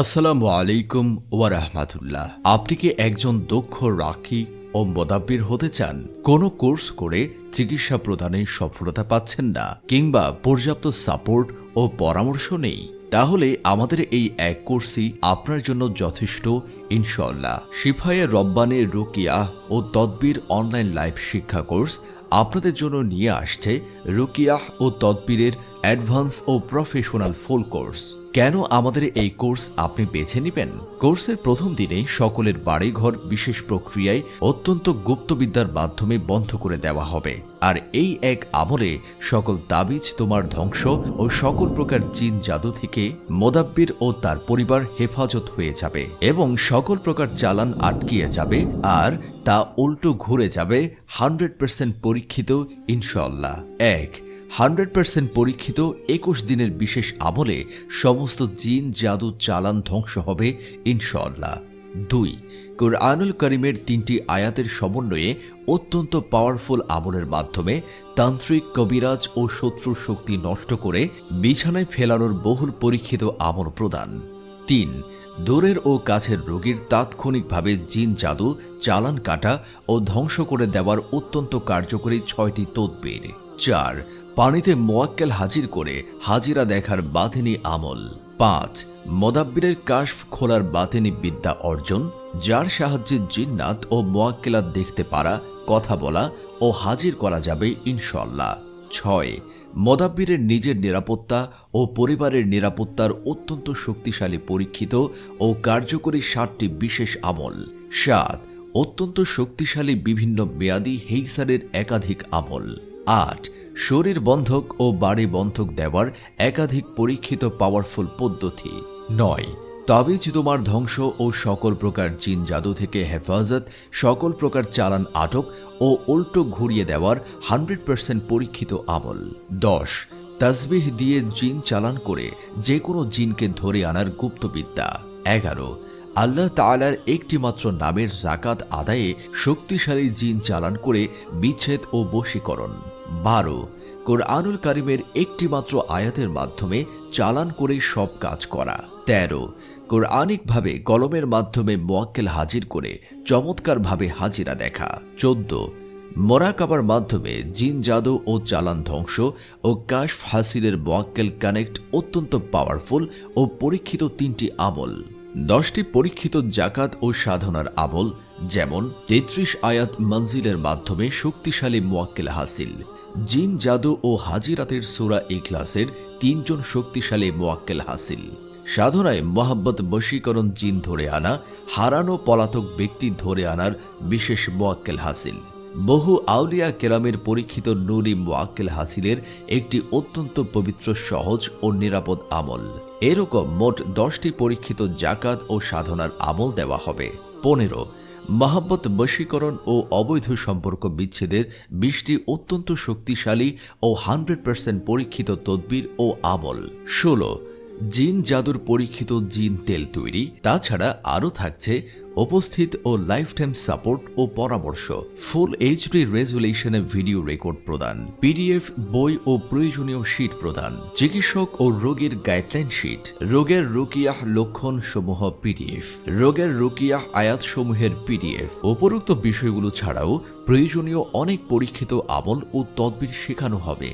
আসসালামু আলাইকুম ওয়া রাহমাতুল্লাহ। আপনি কি একজন দক্ষ রাখি ও মোদাব্বির হতে চান? কোনো কোর্স করে চিকিৎসা প্রদানে সফলতা পাচ্ছেন না কিংবা পর্যাপ্ত সাপোর্ট ও পরামর্শ নেই? তাহলে আমাদের এই এক কোর্সই আপনার জন্য যথেষ্ট ইনশাল্লাহ শিফায়ে রব্বানে রুকিয়া ও তদবির অনলাইন লাইভ শিক্ষা কোর্স আপনাদের জন্য নিয়ে আসছে রুকিয়াহ ও তদবিরের অ্যাডভান্স ও প্রফেশনাল ফুল কোর্স। কেন আমাদের এই কোর্স আপনি বেছে নেবেন? কোর্সের প্রথম দিনে সকলের বাড়িঘর বিশেষ প্রক্রিয়ায় অত্যন্ত গুপ্তবিদ্যার মাধ্যমে বন্ধ করে দেওয়া হবে। আর এই এক আমলে সকল তাবিজ তোমার ধ্বংস ও সকল প্রকার জিন জাদু থেকে মোদাব্বির ও তার পরিবার হেফাজত হয়ে যাবে এবং সকল প্রকার চালান আটকিয়ে যাবে আর তা উল্টো ঘুরে যাবে হান্ড্রেড পরীক্ষিত ইনশাল্লাহ এক, হান্ড্রেড পার্সেন্ট পরীক্ষিত একুশ দিনের বিশেষ আমলে সমস্ত জিন, জাদু, চালান ধ্বংস হবে ইনশাল্লাহ দুই, কোরআনুল করিমের তিনটি আয়াতের সমন্বয়ে অত্যন্ত পাওয়ারফুল আমলের মাধ্যমে তান্ত্রিক কবিরাজ ও শত্রুর শক্তি নষ্ট করে বিছানায় ফেলানোর বহুল পরীক্ষিত আমল প্রদান। তিন, দূরের ও কাছের রোগীর তাৎক্ষণিকভাবে জিন, জাদু, চালান কাটা ও ধ্বংস করে দেওয়ার অত্যন্ত কার্যকরী ছয়টি তদবির। চার পানিতে মোয়াক্কেল হাজির করে হাজিরা দেখার বাতিনি আমল। পাঁচ, মদাব্বিরের কাশফ খোলার বাতিনি বিদ্যা অর্জন, যার সাহায্যে জিন্নাত ও মোয়াক্কেলাত দেখতে পারা, কথা বলা ও হাজির করা যাবে ইনশাল্লাহ ছয়, মদাব্বিরের নিজের নিরাপত্তা ও পরিবারের নিরাপত্তার অত্যন্ত শক্তিশালী পরীক্ষিত ও কার্যকরী সাতটি বিশেষ আমল। সাত, অত্যন্ত শক্তিশালী বিভিন্ন মেয়াদি হেইসারের একাধিক আমল। আট শরীর বন্ধক ও বাড়ি বন্ধক দেওয়ার একাধিক পরীক্ষিত পাওয়ারফুল পদ্ধতি। নয়। তাবিজ তোমার ধ্বংস ও সকল প্রকার জিন জাদু থেকে হেফাজত, সকল প্রকার চালান আটক ও উল্টো ঘুরিয়ে দেওয়ার হান্ড্রেড পার্সেন্ট পরীক্ষিত আমল। দশ। তাসবিহ দিয়ে জিন চালান করে যে কোনো জিনকে ধরে আনার গুপ্তবিদ্যা। এগারো। আল্লাহ তাআলার একটি মাত্র নামের জাকাত আদায়ে শক্তিশালী জিন চালান করে বিচ্ছেদ ও বশীকরণ। বারো। কোরআনুল কারিমের একটি মাত্র আয়াতের মাধ্যমে চালান করে সব কাজ করা। তেরো। কোরআনিকভাবে কলমের মাধ্যমে মোয়াক্কেল হাজির করে চমৎকারভাবে হাজিরা দেখা। চোদ্দ। মোরাকাবার মাধ্যমে জিন জাদু ও চালান ধ্বংস ও কাশফ হাসিলের মোয়াক্কেল কানেক্ট অত্যন্ত পাওয়ারফুল ও পরীক্ষিত তিনটি আমল। দশটি পরীক্ষিত জাকাত ও সাধনার আমল যেমন তেত্রিশ আয়াত মঞ্জিলের মাধ্যমে শক্তিশালী মোয়াক্কেল হাসিল, জিন জাদু ও হাজিরাতের সুরা ইখলাসের তিনজন শক্তিশালী মোয়াক্কেল হাসিল। সাধনায় মোহাব্বত বশীকরণ জিন ধরে আনা, হারানো পলাতক ব্যক্তি ধরে আনার বিশেষ মোয়াক্কেল হাসিল। বহু আউলিয়া কেরামের পরীক্ষিত নুরি মোয়াক্কেল হাসিলের একটি অত্যন্ত পবিত্র, সহজ ও নিরাপদ আমল। এরকম মোট দশটি পরীক্ষিত জাকাত ও সাধনার আমল দেওয়া হবে। পনেরো মহাব্বত, বশীকরণ ও অবৈধ সম্পর্ক বিচ্ছেদের বিশটি অত্যন্ত শক্তিশালী ও হান্ড্রেড পার্সেন্ট পরীক্ষিত তদবির ও আমল। ষোলো, জিন জাদুর পরীক্ষিত জিন তেল তৈরি। তাছাড়া আরও থাকছে উপস্থিত ও লাইফ টাইম সাপোর্ট ও পরামর্শ ফুল এইচডি রেজুলেশনে ভিডিও রেকর্ড প্রদান পিডিএফ বই ও প্রয়োজনীয় শীট প্রদান, চিকিৎসক ও রোগীর গাইডলাইন শীট রোগের রুকিয়াহ লক্ষণ সমূহ পিডিএফ রোগের রুকিয়াহ আয়াত সমূহের পিডিএফ উপরোক্ত বিষয়গুলো ছাড়াও প্রয়োজনীয় অনেক পরীক্ষিত আমল ও তদবির শেখানো হবে।